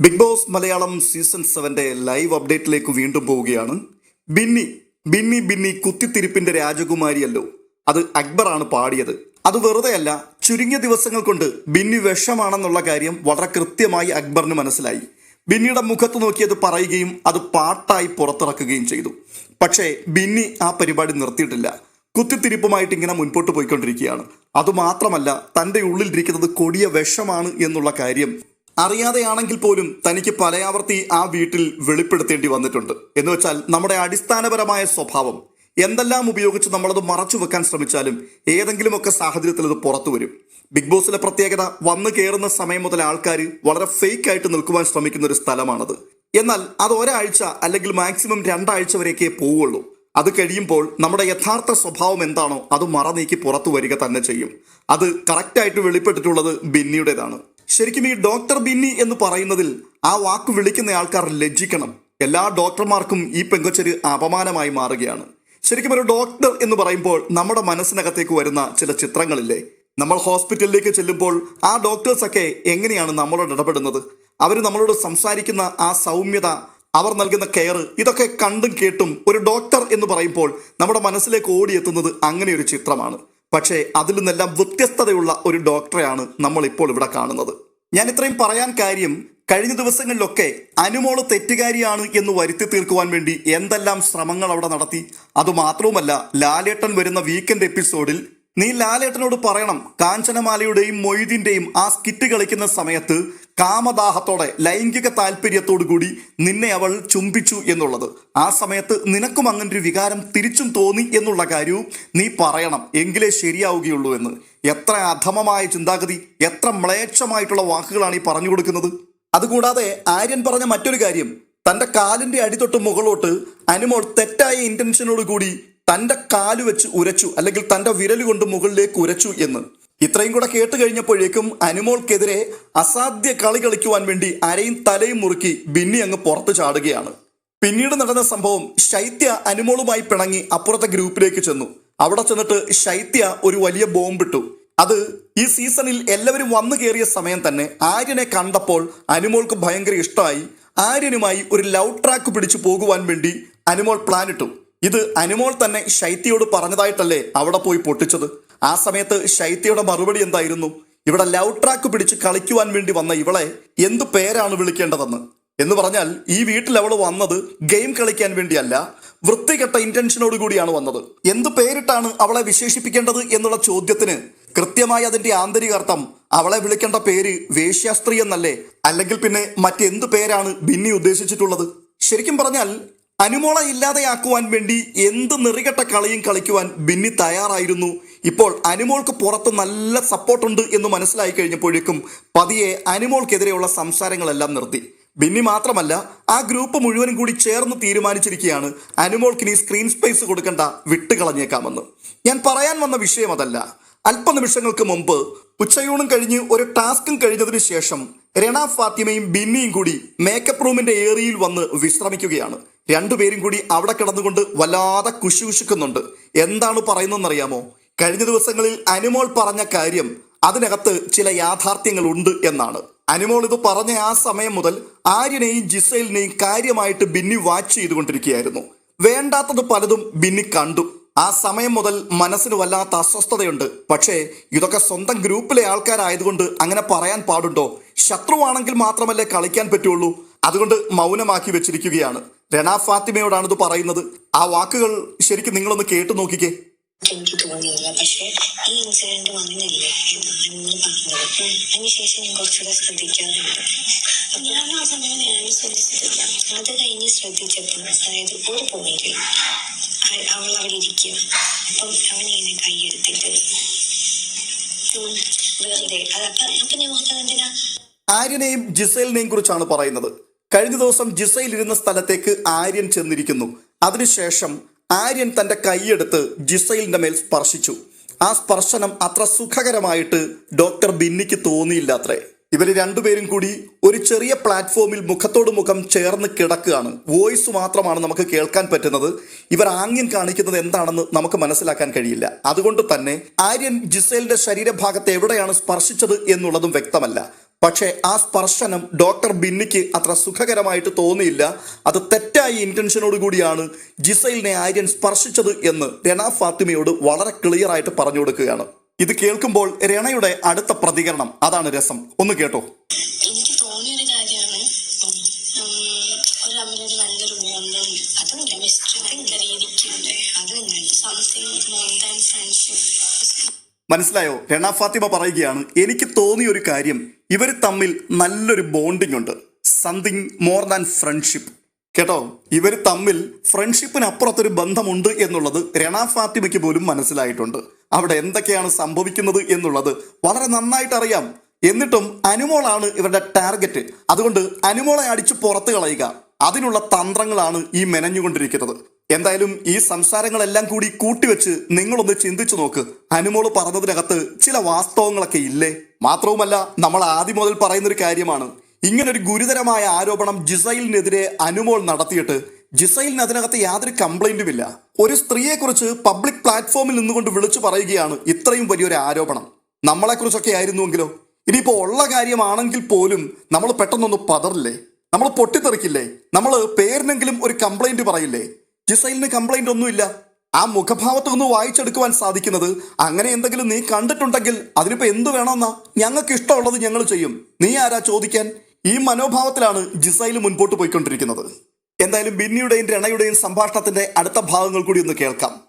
Big Boss Malayalam season സെവന്റെ live അപ്ഡേറ്റിലേക്ക് വീണ്ടും പോവുകയാണ്. ബിന്നി ബിന്നി ബിന്നി കുത്തിത്തിരിപ്പിന്റെ രാജകുമാരിയല്ലോ. അത് അക്ബറാണ് പാടിയത്. അത് വെറുതെയല്ല ചുരുങ്ങിയ ദിവസങ്ങൾ കൊണ്ട് ബിന്നി വിഷമാണെന്നുള്ള കാര്യം വളരെ കൃത്യമായി അക്ബറിന് മനസ്സിലായി. ബിന്നിയുടെ മുഖത്ത് നോക്കിയത് പറയുകയും അത് പാട്ടായി പുറത്തിറക്കുകയും ചെയ്തു. പക്ഷേ ബിന്നി ആ പരിപാടി നിർത്തിയിട്ടില്ല. കുത്തിത്തിരിപ്പുമായിട്ട് ഇങ്ങനെ മുൻപോട്ട് പോയിക്കൊണ്ടിരിക്കുകയാണ്. അതുമാത്രമല്ല തന്റെ ഉള്ളിലിരിക്കുന്നത് കൊടിയ വിഷമാണ് എന്നുള്ള കാര്യം അറിയാതെയാണെങ്കിൽ പോലും തനിക്ക് പലയാവർത്തി ആ വീട്ടിൽ വെളിപ്പെടുത്തേണ്ടി വന്നിട്ടുണ്ട്. എന്ന് വെച്ചാൽ നമ്മുടെ അടിസ്ഥാനപരമായ സ്വഭാവം. എന്തെല്ലാം ഉപയോഗിച്ച് നമ്മളത് മറച്ചു വെക്കാൻ ശ്രമിച്ചാലും ഏതെങ്കിലുമൊക്കെ സാഹചര്യത്തിൽ അത് പുറത്തു വരും. ബിഗ് ബോസിലെ പ്രത്യേകത വന്നു കയറുന്ന സമയം മുതൽ ആൾക്കാർ വളരെ ഫേക്ക് ആയിട്ട് നിൽക്കുവാൻ ശ്രമിക്കുന്ന ഒരു സ്ഥലമാണത്. എന്നാൽ അത് ഒരാഴ്ച അല്ലെങ്കിൽ മാക്സിമം രണ്ടാഴ്ച വരെയൊക്കെ പോവുള്ളൂ. അത് കഴിയുമ്പോൾ നമ്മുടെ യഥാർത്ഥ സ്വഭാവം എന്താണോ അത് മറ നീക്കി പുറത്തു വരിക തന്നെ ചെയ്യും. അത് കറക്റ്റായിട്ട് വെളിപ്പെട്ടിട്ടുള്ളത് ബിന്നിയുടേതാണ്. ശരിക്കും ഈ ഡോക്ടർ ബിന്നി എന്ന് പറയുന്നതിൽ ആ വാക്ക് വിളിക്കുന്ന ആൾക്കാർ ലജ്ജിക്കണം. എല്ലാ ഡോക്ടർമാർക്കും ഈ പെങ്കൊച്ചൊരു അപമാനമായി മാറുകയാണ്. ശരിക്കും ഒരു ഡോക്ടർ എന്ന് പറയുമ്പോൾ നമ്മുടെ മനസ്സിനകത്തേക്ക് വരുന്ന ചില ചിത്രങ്ങളില്ലേ? നമ്മൾ ഹോസ്പിറ്റലിലേക്ക് ചെല്ലുമ്പോൾ ആ ഡോക്ടേഴ്സൊക്കെ എങ്ങനെയാണ് നമ്മളോട് ഇടപെടുന്നത്? അവർ നമ്മളോട് സംസാരിക്കുന്ന ആ സൗമ്യത അവർ നൽകുന്ന കെയർ ഇതൊക്കെ കണ്ടും കേട്ടും ഒരു ഡോക്ടർ എന്ന് പറയുമ്പോൾ നമ്മുടെ മനസ്സിലേക്ക് ഓടിയെത്തുന്നത് അങ്ങനെ ഒരു ചിത്രമാണ്. പക്ഷേ അതിൽ നിന്നെല്ലാം വ്യത്യസ്തതയുള്ള ഒരു ഡോക്ടറെയാണ് നമ്മൾ ഇപ്പോൾ ഇവിടെ കാണുന്നത്. ഞാൻ ഇത്രയും പറയാൻ കാര്യം കഴിഞ്ഞ ദിവസങ്ങളിലൊക്കെ അനുമോൾ തെറ്റുകാരിയാണ് എന്ന് വരുത്തി തീർക്കുവാൻ വേണ്ടി എന്തെല്ലാം ശ്രമങ്ങൾ അവിടെ നടത്തി. അതുമാത്രവുമല്ല ലാലേട്ടൻ വരുന്ന വീക്കെൻഡ് എപ്പിസോഡിൽ നീ ലാലേട്ടനോട് പറയണം കാഞ്ചനമാലയുടെയും മൊയ്തിന്റെയും ആ സ്കിറ്റ് കളിക്കുന്ന സമയത്ത് കാമദാഹത്തോടെ ലൈംഗിക താല്പര്യത്തോടു കൂടി നിന്നെ അവൾ ചുംബിച്ചു എന്നുള്ളത്. ആ സമയത്ത് നിനക്കും അങ്ങനെ ഒരു വികാരം തിരിച്ചും തോന്നി എന്നുള്ള കാര്യവും നീ പറയണം എങ്കിലേ ശരിയാവുകയുള്ളൂ എന്ന്. എത്ര അധമമായ ചിന്താഗതി എത്ര മ്ലേച്ഛമായിട്ടുള്ള വാക്കുകളാണ് ഈ പറഞ്ഞു കൊടുക്കുന്നത്. അതുകൂടാതെ ആര്യൻ പറഞ്ഞ മറ്റൊരു കാര്യം തന്റെ കാലിന്റെ അടിതൊട്ട് മുകളോട്ട് അനുമോൾ തെറ്റായ ഇന്റൻഷനോടുകൂടി കൂടി തന്റെ കാൽ വെച്ച് ഉരച്ചു അല്ലെങ്കിൽ തന്റെ വിരലുകൊണ്ട് മുകളിലേക്ക് ഉരച്ചു എന്ന്. ഇത്രയും കൂടെ കേട്ട് കഴിഞ്ഞപ്പോഴേക്കും അനുമോൾക്കെതിരെ അസാധ്യ കളി കളിക്കുവാൻ വേണ്ടി അരയും തലയും മുറുക്കി ബിന്നി അങ്ങ് പുറത്തു ചാടുകയാണ്. പിന്നീട് നടന്ന സംഭവം ശൈത്യ അനുമോളുമായി പിണങ്ങി അപ്പുറത്തെ ഗ്രൂപ്പിലേക്ക് ചെന്നു. അവിടെ ചെന്നിട്ട് ശൈത്യ ഒരു വലിയ ബോംബിട്ടു. അത് ഈ സീസണിൽ എല്ലാവരും വന്നു കയറിയ സമയം തന്നെ ആര്യനെ കണ്ടപ്പോൾ അനുമോൾക്ക് ഭയങ്കര ഇഷ്ടമായി. ആര്യനുമായി ഒരു ലവ് ട്രാക്ക് പിടിച്ചു പോകുവാൻ വേണ്ടി അനുമോൾ പ്ലാൻ ഇട്ടു ഇത് അനുമോൾ തന്നെ ശൈത്യയോട് പറഞ്ഞതായിട്ടല്ലേ അവിടെ പോയി പൊട്ടിച്ചത്? ആ സമയത്ത് ശൈത്യയുടെ മറുപടി എന്തായിരുന്നു? ഇവിടെ ലവ് ട്രാക്ക് പിടിച്ച് കളിക്കുവാൻ വേണ്ടി വന്ന ഇവളെ എന്തു പേരാണ് വിളിക്കേണ്ടതെന്ന്? എന്ന് പറഞ്ഞാൽ ഈ വീട്ടിൽ അവൾ വന്നത് ഗെയിം കളിക്കാൻ വേണ്ടിയല്ല വൃത്തികെട്ട ഇന്റൻഷനോട് കൂടിയാണ് വന്നത്. എന്ത് പേരിട്ടാണ് അവളെ വിശേഷിപ്പിക്കേണ്ടത് എന്നുള്ള ചോദ്യത്തിന് കൃത്യമായി അതിന്റെ ആന്തരിക അർത്ഥം അവളെ വിളിക്കേണ്ട പേര് വേശ്യാസ്ത്രീ എന്നല്ലേ? അല്ലെങ്കിൽ പിന്നെ മറ്റെന്ത് പേരാണ് ബിന്നി ഉദ്ദേശിച്ചിട്ടുള്ളത്? ശരിക്കും പറഞ്ഞാൽ അനുമോളെ ഇല്ലാതെയാക്കുവാൻ വേണ്ടി എന്ത് നിറികെട്ട കളിയും കളിക്കുവാൻ ബിന്നി തയ്യാറായിരുന്നു ഇപ്പോൾ അനിമോൾക്ക് പുറത്ത് നല്ല സപ്പോർട്ടുണ്ട് എന്ന് മനസ്സിലായി കഴിഞ്ഞപ്പോഴേക്കും പതിയെ അനുമോൾക്കെതിരെയുള്ള സംസാരങ്ങളെല്ലാം നിർത്തി. ബിന്നി മാത്രമല്ല ആ ഗ്രൂപ്പ് മുഴുവനും കൂടി ചേർന്ന് തീരുമാനിച്ചിരിക്കുകയാണ് അനുമോൾക്ക് ഇനി സ്ക്രീൻ സ്പേസ് കൊടുക്കേണ്ട വിട്ടുകളഞ്ഞേക്കാമെന്ന്. ഞാൻ പറയാൻ വന്ന വിഷയം അതല്ല. അല്പനിമിഷങ്ങൾക്ക് മുമ്പ് ഉച്ചയൂണും കഴിഞ്ഞ് ഒരു ടാസ്കും കഴിഞ്ഞതിന് ശേഷം രണ ഫാത്തിമയും ബിന്നിയും കൂടി മേക്കപ്പ് റൂമിന്റെ ഏറിയിൽ വന്ന് വിശ്രമിക്കുകയാണ്. രണ്ടുപേരും കൂടി അവിടെ കിടന്നുകൊണ്ട് വല്ലാതെ കുശുകുശുക്കുന്നുണ്ട്. എന്താണ് പറയുന്നതെന്നറിയാമോ? കഴിഞ്ഞ ദിവസങ്ങളിൽ അനുമോൾ പറഞ്ഞ കാര്യം അതിനകത്ത് ചില യാഥാർത്ഥ്യങ്ങൾ ഉണ്ട് എന്നാണ്. അനുമോൾ ഇത് പറഞ്ഞ ആ സമയം മുതൽ ആര്യനെയും ജിസൈലിനെയും കാര്യമായിട്ട് ബിന്നി വാച്ച് ചെയ്തുകൊണ്ടിരിക്കുകയായിരുന്നു. വേണ്ടാത്തത് പലതും ബിന്നി കണ്ടു. ആ സമയം മുതൽ മനസ്സിന് വല്ലാത്ത അസ്വസ്ഥതയുണ്ട്. പക്ഷേ ഇതൊക്കെ സ്വന്തം ഗ്രൂപ്പിലെ ആൾക്കാരായതുകൊണ്ട് അങ്ങനെ പറയാൻ പാടുണ്ടോ? ശത്രുവാണെങ്കിൽ മാത്രമല്ലേ കളിക്കാൻ പറ്റുള്ളൂ. അതുകൊണ്ട് മൗനമാക്കി വെച്ചിരിക്കുകയാണ്. രണ ഫാത്തിമയോടാണിത് പറയുന്നത്. ആ വാക്കുകൾ ശരിക്കും നിങ്ങളൊന്ന് കേട്ടു നോക്കിക്കേ എനിക്ക് തോന്നിയില്ല പക്ഷെ ഈ ഇൻസിഡന്റ് വന്നില്ലേ? എന്നാണ് പറഞ്ഞത്. അതിനുശേഷം ഞാൻ കുറച്ചുകൂടെ ശ്രദ്ധിക്കാറുണ്ട്. ഞാൻ ആ സമയം ഞാൻ ശ്രദ്ധിച്ചിട്ടില്ല. അത് കഴിഞ്ഞ് ശ്രദ്ധിച്ചപ്പോൾ അതായത് ഒരു പോയിന്റിൽ അവൾ അവിടെ ഇരിക്കുക. അപ്പം അവൻ കൈയെടുത്തിട്ട് വെറുതെ. അതപ്പം അപ്പൊ ഞാൻ ആര്യനെയും ജിസൈലിനെയും കുറിച്ചാണ് പറയുന്നത്. കഴിഞ്ഞ ദിവസം ജിസൈൽ ഇരുന്ന സ്ഥലത്തേക്ക് ആര്യൻ ചെന്നിരിക്കുന്നു. അതിനുശേഷം ആര്യൻ തന്റെ കൈയെടുത്ത് ജിസൈലിന്റെ മേൽ സ്പർശിച്ചു. ആ സ്പർശനം അത്ര സുഖകരമായിട്ട് ഡോക്ടർ ബിന്നിക്ക് തോന്നിയില്ല അത്രേ ഇവർ രണ്ടുപേരും കൂടി ഒരു ചെറിയ പ്ലാറ്റ്ഫോമിൽ മുഖത്തോട് മുഖം ചേർന്ന് കിടക്കുകയാണ്. വോയിസ് മാത്രമാണ് നമുക്ക് കേൾക്കാൻ പറ്റുന്നത്. ഇവർ ആംഗ്യം കാണിക്കുന്നത് എന്താണെന്ന് നമുക്ക് മനസ്സിലാക്കാൻ കഴിയില്ല. അതുകൊണ്ട് തന്നെ ആര്യൻ ജിസേലിന്റെ ശരീരഭാഗത്ത് എവിടെയാണ് സ്പർശിച്ചത് എന്നുള്ളതും വ്യക്തമല്ല. പക്ഷേ ആ സ്പർശനം ഡോക്ടർ ബിന്നിക്ക് അത്ര സുഖകരമായിട്ട് തോന്നിയില്ല. അത് തെറ്റായ ഇന്റൻഷനോട് കൂടിയാണ് ജിസൈലിനെ ആര്യൻ സ്പർശിച്ചത് എന്ന് രണ ഫാത്തിമയോട് വളരെ ക്ലിയർ ആയിട്ട് പറഞ്ഞു കൊടുക്കുകയാണ്. ഇത് കേൾക്കുമ്പോൾ രണയുടെ അടുത്ത പ്രതികരണം അതാണ് രസം. ഒന്ന് കേട്ടോ. എനിക്ക് തോന്നിയൊരു കാര്യമാണ്. ഒരു അമ്മയുടെ നല്ലൊരു ബോണ്ടും അതും കെമിസ്ട്രി നല്ല രീതിക്കുണ്ട്. അതും സംതിങ് മോർ ദാൻ ഫ്രണ്ട്ഷിപ്പ് മനസ്സിലായോ? രണ ഫാത്തിമ പറയുകയാണ് എനിക്ക് തോന്നിയ ഒരു കാര്യം. ഇവർ തമ്മിൽ നല്ലൊരു ബോണ്ടിങ് ഉണ്ട്. സംതിങ് മോർ ദാൻ ഫ്രണ്ട്ഷിപ്പ് കേട്ടോ? ഇവർ തമ്മിൽ ഫ്രണ്ട്ഷിപ്പിനപ്പുറത്തൊരു ബന്ധമുണ്ട് എന്നുള്ളത് രണ ഫാത്തിമയ്ക്ക് പോലും മനസ്സിലായിട്ടുണ്ട്. അവിടെ എന്തൊക്കെയാണ് സംഭവിക്കുന്നത് എന്നുള്ളത് വളരെ നന്നായിട്ട് അറിയാം എന്നിട്ടും അനുമോളാണ് ഇവരുടെ ടാർഗറ്റ് അതുകൊണ്ട് അനുമോളെ അടിച്ച് പുറത്ത് കളയുക. അതിനുള്ള തന്ത്രങ്ങളാണ് ഈ മെനഞ്ഞുകൊണ്ടിരിക്കുന്നത്. എന്തായാലും ഈ സംസാരങ്ങളെല്ലാം കൂടി കൂട്ടിവെച്ച് നിങ്ങളൊന്ന് ചിന്തിച്ചു നോക്ക്. അനുമോൾ പറഞ്ഞതിനകത്ത് ചില വാസ്തവങ്ങളൊക്കെ ഇല്ലേ? മാത്രവുമല്ല നമ്മൾ ആദ്യം മുതൽ പറയുന്ന ഒരു കാര്യമാണ്. ഇങ്ങനൊരു ഗുരുതരമായ ആരോപണം ജിസൈലിനെതിരെ അനുമോൾ നടത്തിയിട്ട് ജിസൈലിന് അതിനകത്ത് യാതൊരു കംപ്ലൈന്റും ഇല്ല. ഒരു സ്ത്രീയെക്കുറിച്ച് പബ്ലിക് പ്ലാറ്റ്ഫോമിൽ നിന്നുകൊണ്ട് വിളിച്ചു പറയുകയാണ് ഇത്രയും വലിയൊരു ആരോപണം. നമ്മളെക്കുറിച്ചൊക്കെ ആയിരുന്നുവെങ്കിലോ? ഇനിയിപ്പോൾ ഉള്ള കാര്യമാണെങ്കിൽ പോലും നമ്മൾ പെട്ടെന്നൊന്ന് പതറില്ലേ? നമ്മൾ പൊട്ടിത്തെറിക്കില്ലേ? നമ്മൾ പേരിനെങ്കിലും ഒരു കംപ്ലൈന്റ് പറയില്ലേ? ജിസൈലിന് കംപ്ലൈന്റ് ഒന്നുമില്ല. ആ മുഖഭാവത്തിൽ നിന്ന് വായിച്ചെടുക്കുവാൻ സാധിക്കുന്നത് അങ്ങനെ എന്തെങ്കിലും നീ കണ്ടിട്ടുണ്ടെങ്കിൽ അതിനിപ്പോ എന്തു വേണമെന്നാ? ഞങ്ങൾക്ക് ഇഷ്ടമുള്ളത് ഞങ്ങൾ ചെയ്യും. നീ ആരാ ചോദിക്കാൻ? ഈ മനോഭാവത്തിലാണ് ജിസൈൽ മുൻപോട്ട് പോയിക്കൊണ്ടിരിക്കുന്നത്. എന്തായാലും ബിന്നിയുടെയും രണയുടെയും സംഭാഷണത്തിന്റെ അടുത്ത ഭാഗങ്ങൾ കൂടി ഒന്ന് കേൾക്കാം.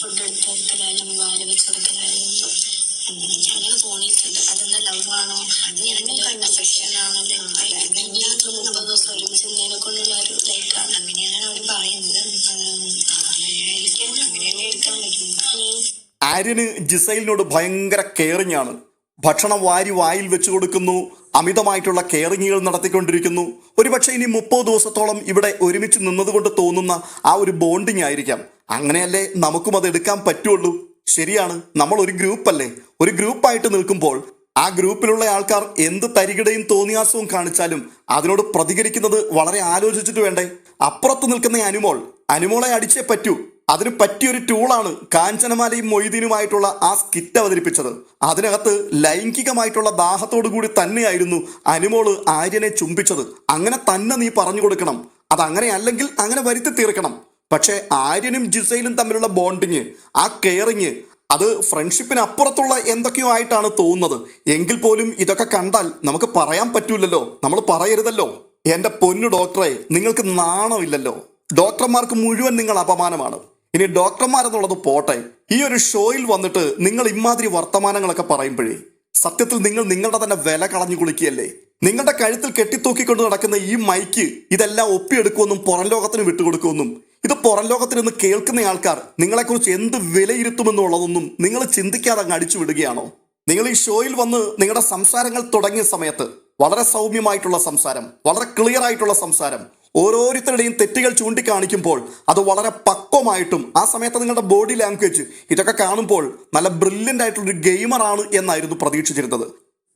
ഫുഡ് എനിക്ക് അങ്ങനെ തോന്നിയിട്ടുണ്ട്. അതെന്താ ലവ് ആണോ? അത്. ഞാൻ അഫെക്ഷൻ ആണോ ലൈക്ക് മുപ്പത് ദിവസം ഒരുമിച്ച് കൊണ്ടുള്ള ഒരു ലൈക്കാണ്. അങ്ങനെയാണ് അവർ പറയുന്നത്. അങ്ങനെയായിരിക്കും അങ്ങനെയല്ലേ എടുക്കാൻ പറ്റും ആര്യന് ജിസൈലിനോട് ഭയങ്കര കെയറിംഗ് ആണ്. ഭക്ഷണം വാരി വായിൽ വെച്ചു കൊടുക്കുന്നു. അമിതമായിട്ടുള്ള കെയറിങ്ങുകൾ നടത്തിക്കൊണ്ടിരിക്കുന്നു. ഒരുപക്ഷെ ഇനി മുപ്പത് ദിവസത്തോളം ഇവിടെ ഒരുമിച്ച് നിന്നതുകൊണ്ട് തോന്നുന്ന ആ ഒരു ബോണ്ടിങ് ആയിരിക്കാം. അങ്ങനെയല്ലേ നമുക്കും അത് എടുക്കാൻ പറ്റുള്ളൂ? ശരിയാണ് നമ്മൾ ഒരു ഗ്രൂപ്പല്ലേ? ഒരു ഗ്രൂപ്പായിട്ട് നിൽക്കുമ്പോൾ ആ ഗ്രൂപ്പിലുള്ള ആൾക്കാർ എന്ത് തരികിടയും തോന്നിയാസവും കാണിച്ചാലും അതിനോട് പ്രതികരിക്കുന്നത് വളരെ ആലോചിച്ചിട്ട് വേണ്ടേ? അപ്പുറത്ത് നിൽക്കുന്ന അനുമോൾ അനുമോളെ അടിച്ചേ പറ്റൂ. അതിന് പറ്റിയൊരു ടൂളാണ് കാഞ്ചനമാലയും മൊയ്തീനുമായിട്ടുള്ള ആ സ്കിറ്റ് അവതരിപ്പിച്ചത്. അതിനകത്ത് ലൈംഗികമായിട്ടുള്ള ദാഹത്തോടു കൂടി തന്നെയായിരുന്നു അനുമോൾ ആര്യനെ ചുംബിച്ചത്. അങ്ങനെ തന്നെ നീ പറഞ്ഞു കൊടുക്കണം. അത് അങ്ങനെ അല്ലെങ്കിൽ അങ്ങനെ വരുത്തി തീർക്കണം. പക്ഷേ ആര്യനും ജിസയിലും തമ്മിലുള്ള ബോണ്ടിങ് ആ കെയറിങ് അത് ഫ്രണ്ട്ഷിപ്പിന് അപ്പുറത്തുള്ള എന്തൊക്കെയോ ആയിട്ടാണ് തോന്നുന്നത്. എങ്കിൽ പോലും ഇതൊക്കെ കണ്ടാൽ നമുക്ക് പറയാൻ പറ്റൂലല്ലോ. നമ്മൾ പറയരുതല്ലോ. എന്റെ പൊന്നു ഡോക്ടറെ നിങ്ങൾക്ക് നാണമില്ലല്ലോ. ഡോക്ടർമാർക്ക് മുഴുവൻ നിങ്ങൾ അപമാനമാണ്. ഇനി ഡോക്ടർമാരെന്നുള്ളത് പോട്ടെ. ഈ ഒരു ഷോയിൽ വന്നിട്ട് നിങ്ങൾ ഇമാതിരി വർത്തമാനങ്ങളൊക്കെ പറയുമ്പോഴേ സത്യത്തിൽ നിങ്ങൾ നിങ്ങളുടെ തന്നെ വില കളഞ്ഞു കുളിക്കുകയല്ലേ? നിങ്ങളുടെ കഴുത്തിൽ കെട്ടിത്തൂക്കിക്കൊണ്ട് നടക്കുന്ന ഈ മൈക്ക് ഇതെല്ലാം ഒപ്പിയെടുക്കുമെന്നും പുറം ലോകത്തിന് വിട്ടുകൊടുക്കുമെന്നും ഇത് പുറം ലോകത്തിൽ നിന്ന് കേൾക്കുന്ന ആൾക്കാർ നിങ്ങളെക്കുറിച്ച് എന്ത് വിലയിരുത്തുമെന്നുള്ളതൊന്നും നിങ്ങൾ ചിന്തിക്കാതെ അങ്ങ് അടിച്ചു വിടുകയാണോ? നിങ്ങൾ ഈ ഷോയിൽ വന്ന് നിങ്ങളുടെ സംസാരങ്ങൾ തുടങ്ങിയ സമയത്ത് വളരെ സൗമ്യമായിട്ടുള്ള സംസാരം വളരെ ക്ലിയർ ആയിട്ടുള്ള സംസാരം ഓരോരുത്തരുടെയും തെറ്റുകൾ ചൂണ്ടിക്കാണിക്കുമ്പോൾ അത് വളരെ പക്വമായിട്ടും ആ സമയത്ത് നിങ്ങളുടെ ബോഡി ലാംഗ്വേജ് ഇതൊക്കെ കാണുമ്പോൾ നല്ല ബ്രില്യന്റ് ആയിട്ടുള്ളൊരു ഗെയിമറാണ് എന്നായിരുന്നു പ്രതീക്ഷിച്ചിരുന്നത്.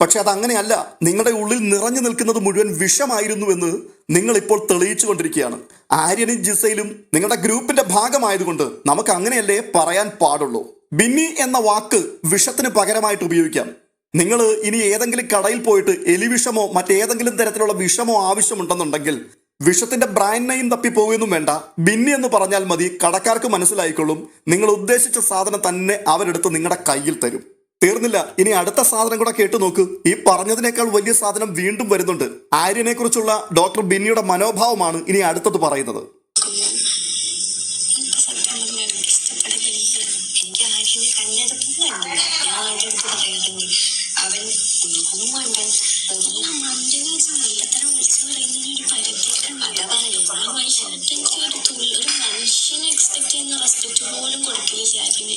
പക്ഷെ അതങ്ങനെയല്ല. നിങ്ങളുടെ ഉള്ളിൽ നിറഞ്ഞു നിൽക്കുന്നത് മുഴുവൻ വിഷമായിരുന്നുവെന്ന് നിങ്ങൾ ഇപ്പോൾ തെളിയിച്ചു കൊണ്ടിരിക്കുകയാണ് ആര്യനും ജിസയിലും നിങ്ങളുടെ ഗ്രൂപ്പിന്റെ ഭാഗമായതുകൊണ്ട് നമുക്ക് അങ്ങനെയല്ലേ പറയാൻ പാടുള്ളൂ. ബിന്നി എന്ന വാക്ക് വിഷത്തിന് പകരമായിട്ട് ഉപയോഗിക്കാം. നിങ്ങൾ ഇനി ഏതെങ്കിലും കടയിൽ പോയിട്ട് എലിവിഷമോ മറ്റേതെങ്കിലും തരത്തിലുള്ള വിഷമോ ആവശ്യമുണ്ടെന്നുണ്ടെങ്കിൽ വിഷത്തിന്റെ ബ്രാൻഡ് നെയിം തപ്പി പോകുകയൊന്നും വേണ്ട. ബിന്നി എന്ന് പറഞ്ഞാൽ മതി. കടക്കാർക്ക് മനസ്സിലായിക്കൊള്ളും. നിങ്ങൾ ഉദ്ദേശിച്ച സാധനം തന്നെ അവരെടുത്ത് നിങ്ങളുടെ കയ്യിൽ തരും. തീർന്നില്ല. ഇനി അടുത്ത സാധനം കൂടെ കേട്ടു നോക്ക്. ഈ പറഞ്ഞതിനേക്കാൾ വലിയ സാധനം വീണ്ടും വരുന്നുണ്ട്. ആര്യനെ കുറിച്ചുള്ള ഡോക്ടർ ബിന്നിയുടെ മനോഭാവമാണ് ഇനി അടുത്തത് പറയുന്നത്. ഒരു മനുഷ്യനെ എക്സ്പെക്ട് ചെയ്യുന്ന റെസ്പെക്ട് പോലും കൊടുക്കില്ല ആര്യന് നീ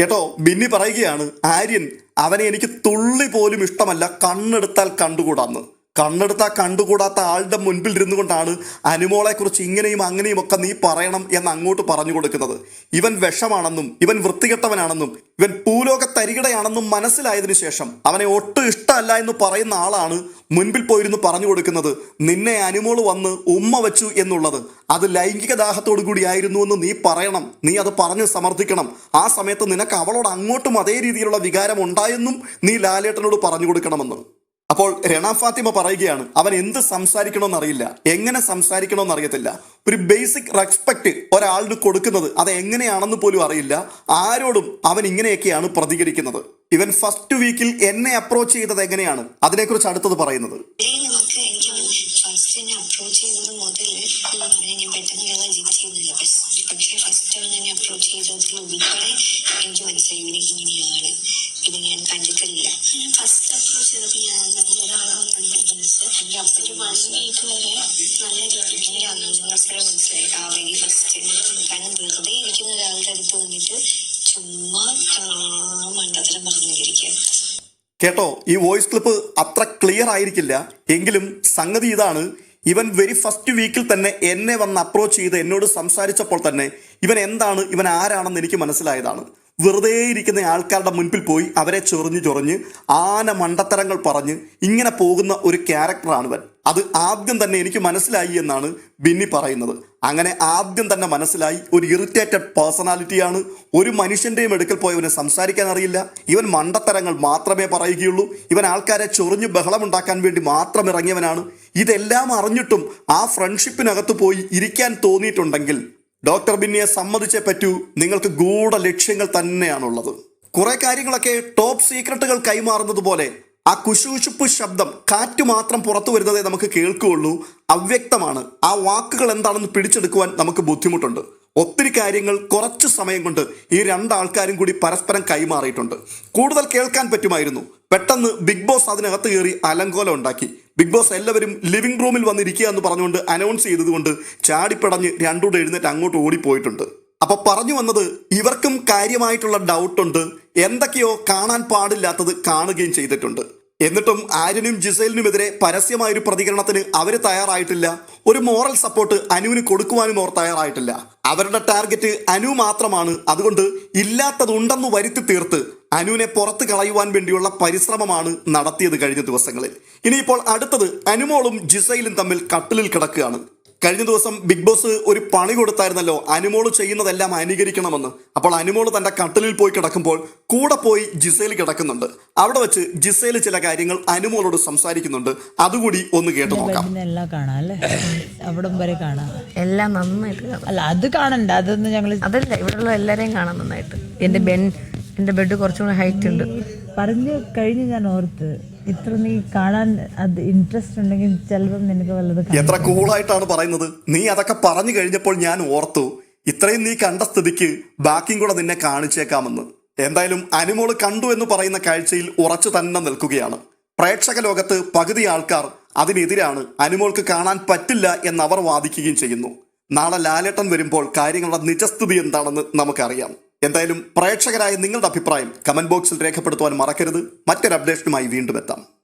കേട്ടോ ബിന്നി പറയുകയാണ് ആര്യൻ അവനെ എനിക്ക് തുള്ളി പോലും ഇഷ്ടമല്ല കണ്ണെടുത്താൽ കണ്ടുകൂടാന്ന്. കണ്ണെടുത്താ കണ്ടുകൂടാത്ത ആളുടെ മുൻപിൽ ഇരുന്നു കൊണ്ടാണ് അനുമോളെക്കുറിച്ച് ഇങ്ങനെയും അങ്ങനെയും ഒക്കെ നീ പറയണം എന്ന് അങ്ങോട്ട് പറഞ്ഞു കൊടുക്കുന്നത്. ഇവൻ വിഷമാണെന്നും ഇവൻ വൃത്തികെട്ടവനാണെന്നും ഇവൻ പൂലോക തരികിടയാണെന്നും മനസ്സിലായതിനു ശേഷം അവനെ ഒട്ടും ഇഷ്ടമല്ല എന്ന് പറയുന്ന ആളാണ് മുൻപിൽ പോയിരുന്നു പറഞ്ഞു കൊടുക്കുന്നത്. നിന്നെ അനുമോൾ വന്ന് ഉമ്മ വെച്ചു എന്നുള്ളത്. അത് ലൈംഗിക ദാഹത്തോടു കൂടിയായിരുന്നു എന്ന് നീ പറയണം. നീ അത് പറഞ്ഞ് സമർത്ഥിക്കണം. ആ സമയത്ത് നിനക്ക് അവളോട് അങ്ങോട്ടും അതേ രീതിയിലുള്ള വികാരം ഉണ്ടായെന്നും നീ ലാലേട്ടനോട് പറഞ്ഞു കൊടുക്കണമെന്ന്. അപ്പോൾ രണ ഫാത്തിമ പറയുകയാണ് അവൻ എന്ത് സംസാരിക്കണമെന്ന് അറിയില്ല എങ്ങനെ സംസാരിക്കണമെന്ന് അറിയത്തില്ല ഒരു ബേസിക് റെസ്പെക്ട് ഒരാളിന് കൊടുക്കുന്നത് അത് എങ്ങനെയാണെന്ന് പോലും അറിയില്ല. ആരോടും അവൻ ഇങ്ങനെയൊക്കെയാണ് പ്രതികരിക്കുന്നത്. ഇവൻ ഫസ്റ്റ് വീക്കിൽ എന്നെ അപ്രോച്ച് ചെയ്തത് എങ്ങനെയാണ്? അതിനെക്കുറിച്ച് അടുത്തത് പറയുന്നത്. ഫസ്റ്റ് അപ്രോച്ച് മുതൽ ഞാൻ പെട്ടെന്ന് ഫസ്റ്റ് അവൻ എന്നെ അപ്രോച്ച് ചെയ്തതിൽ ഉൾപ്പെടെ എനിക്ക് മനസ്സിലായി. ഇങ്ങനെയാണ്. ഇത് ഞാൻ കണ്ടിട്ടില്ല. ഞാൻ ഫസ്റ്റ് അപ്രോച്ച് ചെയ്തപ്പോൾ ഞാൻ ഒരാളാണ് കണ്ടുപിടിച്ച് എന്റെ അപ്പയ്ക്ക് വൺ വീക്ക് വരെ നല്ല രീതിക്ക് എനിക്ക് മനസ്സിലായി ആ വെരി ഫസ്റ്റ് കാരണം വെറുതെ ഇരിക്കുന്ന ഒരാളുടെ അടുത്ത് വന്നിട്ട് ചുമ്മാ മണ്ടത്തരം പറഞ്ഞിരിക്കുക കേട്ടോ ഈ വോയിസ് ക്ലിപ്പ് അത്ര ക്ലിയർ ആയിരിക്കില്ല. എങ്കിലും സംഗതി ഇതാണ് ഇവൻ വെരി ഫസ്റ്റ് വീക്കിൽ തന്നെ എന്നെ വന്ന് അപ്രോച്ച് ചെയ്ത് എന്നോട് സംസാരിച്ചപ്പോൾ തന്നെ ഇവൻ എന്താണ് ഇവൻ ആരാണെന്ന് എനിക്ക് മനസ്സിലായതാണ്. വെറുതെ ഇരിക്കുന്ന ആൾക്കാരുടെ മുൻപിൽ പോയി അവരെ ചൊറിഞ്ഞ് ചൊറിഞ്ഞ് ആന മണ്ടത്തരങ്ങൾ പറഞ്ഞ് ഇങ്ങനെ പോകുന്ന ഒരു ക്യാരക്ടറാണ് ഇവൻ അത് ആദ്യം തന്നെ എനിക്ക് മനസ്സിലായി എന്നാണ് ബിന്നി പറയുന്നത്. അങ്ങനെ ആദ്യം തന്നെ മനസ്സിലായി ഒരു ഇറിറ്റേറ്റഡ് പേഴ്സണാലിറ്റിയാണ്. ഒരു മനുഷ്യന്റെയും അടുക്കൽ പോയവന് സംസാരിക്കാൻ അറിയില്ല. ഇവൻ മണ്ടത്തരങ്ങൾ മാത്രമേ പറയുകയുള്ളൂ. ഇവൻ ആൾക്കാരെ ചൊറിഞ്ഞ് ബഹളമുണ്ടാക്കാൻ വേണ്ടി മാത്രം ഇറങ്ങിയവനാണ്. ഇതെല്ലാം അറിഞ്ഞിട്ടും ആ ഫ്രണ്ട്ഷിപ്പിനകത്ത് പോയി ഇരിക്കാൻ തോന്നിയിട്ടുണ്ടെങ്കിൽ ഡോക്ടർ ബിന്നിയെ സമ്മതിച്ചേ പറ്റൂ. നിങ്ങൾക്ക് ഗൂഢ ലക്ഷ്യങ്ങൾ തന്നെയാണുള്ളത്. കുറെ കാര്യങ്ങളൊക്കെ ടോപ്പ് സീക്രട്ടുകൾ കൈമാറുന്നത് പോലെ ആ കുശുശുപ്പ് ശബ്ദം കാറ്റ് മാത്രം പുറത്തു വരുന്നതേ നമുക്ക് കേൾക്കുകയുള്ളൂ. അവ്യക്തമാണ്. ആ വാക്കുകൾ എന്താണെന്ന് പിടിച്ചെടുക്കുവാൻ നമുക്ക് ബുദ്ധിമുട്ടുണ്ട്. ഒത്തിരി കാര്യങ്ങൾ കുറച്ച് സമയം കൊണ്ട് ഈ രണ്ടാൾക്കാരും കൂടി പരസ്പരം കൈമാറിയിട്ടുണ്ട്. കൂടുതൽ കേൾക്കാൻ പറ്റുമായിരുന്നു. പെട്ടെന്ന് ബിഗ് ബോസ് അതിനകത്ത് കയറി അലങ്കോലം ഉണ്ടാക്കി. ബിഗ് ബോസ് എല്ലാവരും ലിവിംഗ് റൂമിൽ വന്നിരിക്കുക എന്ന് പറഞ്ഞുകൊണ്ട് അനൗൺസ് ചെയ്തതുകൊണ്ട് ചാടിപ്പടഞ്ഞ് രണ്ടൂടെ എഴുന്നേറ്റ് അങ്ങോട്ട് ഓടിപ്പോയിട്ടുണ്ട്. അപ്പൊ പറഞ്ഞു വന്നത് ഇവർക്കും കാര്യമായിട്ടുള്ള ഡൗട്ടുണ്ട് എന്തൊക്കെയോ കാണാൻ പാടില്ലാത്തത് കാണുകയും ചെയ്തിട്ടുണ്ട്. എന്നിട്ടും ആര്യനും ജിസൈലിനുമെതിരെ പരസ്യമായ ഒരു പ്രതികരണത്തിന് അവർ തയ്യാറായിട്ടില്ല. ഒരു മോറൽ സപ്പോർട്ട് അനുവിന് കൊടുക്കുവാനും അവർ തയ്യാറായിട്ടില്ല. അവരുടെ ടാർഗറ്റ് അനു മാത്രമാണ്. അതുകൊണ്ട് ഇല്ലാത്തതുണ്ടെന്ന് വരുത്തി തീർത്ത് അനുവിനെ പുറത്ത് കളയുവാൻ വേണ്ടിയുള്ള പരിശ്രമമാണ് നടത്തിയത് കഴിഞ്ഞ ദിവസങ്ങളിൽ. ഇനിയിപ്പോൾ അടുത്തത് അനുമോളും ജിസയിലും തമ്മിൽ കട്ടിലിൽ കിടക്കുകയാണ്. കഴിഞ്ഞ ദിവസം ബിഗ് ബോസ് ഒരു പണി കൊടുത്തായിരുന്നല്ലോ അനുമോൾ ചെയ്യുന്നതെല്ലാം അനുകരിക്കണമെന്ന്. അപ്പോൾ അനുമോൾ തന്റെ കട്ടിലിൽ പോയി കിടക്കുമ്പോൾ കൂടെ പോയി ജിസയിൽ കിടക്കുന്നുണ്ട്. അവിടെ വെച്ച് ജിസയിൽ ചില കാര്യങ്ങൾ അനുമോളോട് സംസാരിക്കുന്നുണ്ട്. അതുകൂടി ഒന്ന് കേട്ടു നോക്കാം. എല്ലാം കാണാം അല്ലേ? അവിടം വരെ കാണാം. എല്ലാം നന്നായിട്ട് അല്ല അത് കാണണ്ട. അതൊന്നും ഞങ്ങൾ അതല്ല ഇവിടെയുള്ള എല്ലാരെയും കാണാം നന്നായിട്ട്. എന്റെ ബെൻ എന്റെ ബെഡ് കുറച്ചും കൂടെ ഹൈറ്റ് ഉണ്ട് പറഞ്ഞു കഴിഞ്ഞ് ഞാൻ ഓർത്ത്. ഇത്ര നീ കാണാൻ അത് ഇൻട്രസ്റ്റ് ഉണ്ടെങ്കിൽ ചിലപ്പം നിനക്ക് വല്ലത്. എത്ര കൂളായിട്ടാണ് പറയുന്നത്. നീ അതൊക്കെ പറഞ്ഞു കഴിഞ്ഞപ്പോൾ ഞാൻ ഓർത്തു ഇത്രയും നീ കണ്ട സ്ഥിതിക്ക് ബാക്കിയും കൂടെ നിന്നെ കാണിച്ചേക്കാമെന്ന്. എന്തായാലും അനുമോൾ കണ്ടു എന്ന് പറയുന്ന കാഴ്ചയിൽ ഉറച്ചു തന്നെ നിൽക്കുകയാണ്. പ്രേക്ഷക ലോകത്ത് പകുതി ആൾക്കാർ അതിനെതിരാണ് അനുമോൾക്ക് കാണാൻ പറ്റില്ല എന്ന് അവർ വാദിക്കുകയും ചെയ്യുന്നു. നാളെ ലാലേട്ടൻ വരുമ്പോൾ കാര്യങ്ങളുടെ നിജസ്ഥിതി എന്താണെന്ന് നമുക്കറിയാം. എന്തായാലും പ്രേക്ഷകരായ നിങ്ങളുടെ അഭിപ്രായം കമന്റ് ബോക്സിൽ രേഖപ്പെടുത്തുവാൻ മറക്കരുത്. മറ്റൊരു അപ്ഡേഷനുമായി വീണ്ടും എത്താം.